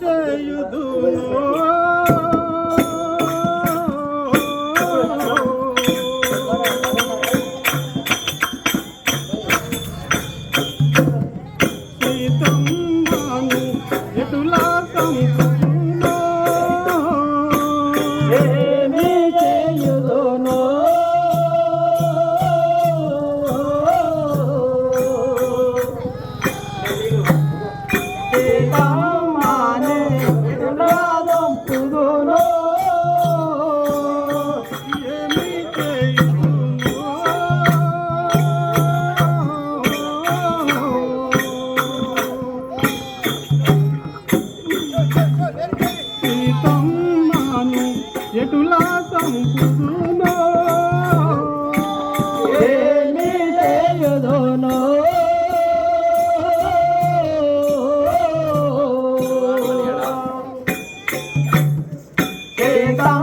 చేయుదును సీతం నాను ఎటులా సంపుతునో ఏమి చేయదోనో? సీతం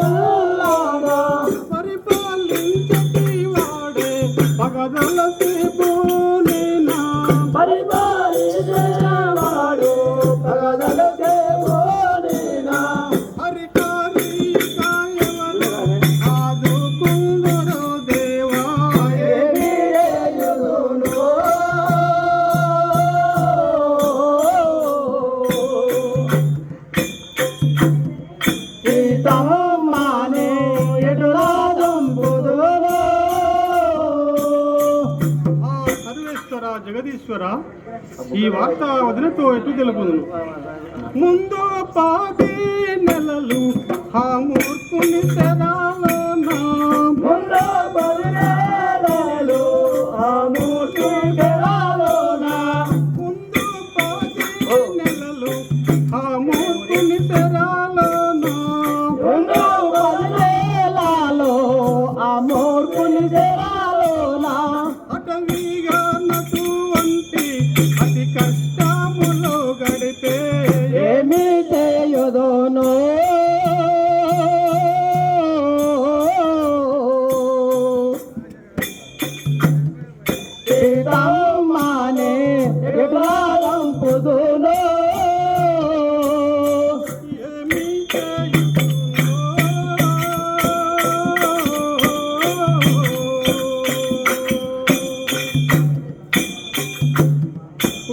Oh. జగదీశ్వర ఈ వార్త వదినతో ఎటు తెలుపుదును? ముందు పాపి నెలలు ఆ మూర్ఖుని ముందు పాపి నెలలు ఆ మూర్ఖుని పొదులో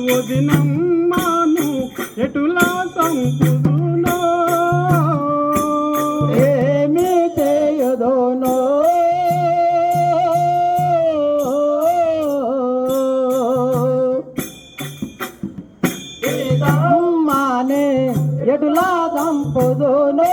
వదినమ్మాను ఎటులా సంపుద? అమ్మానే ఎటులా దంపుదునో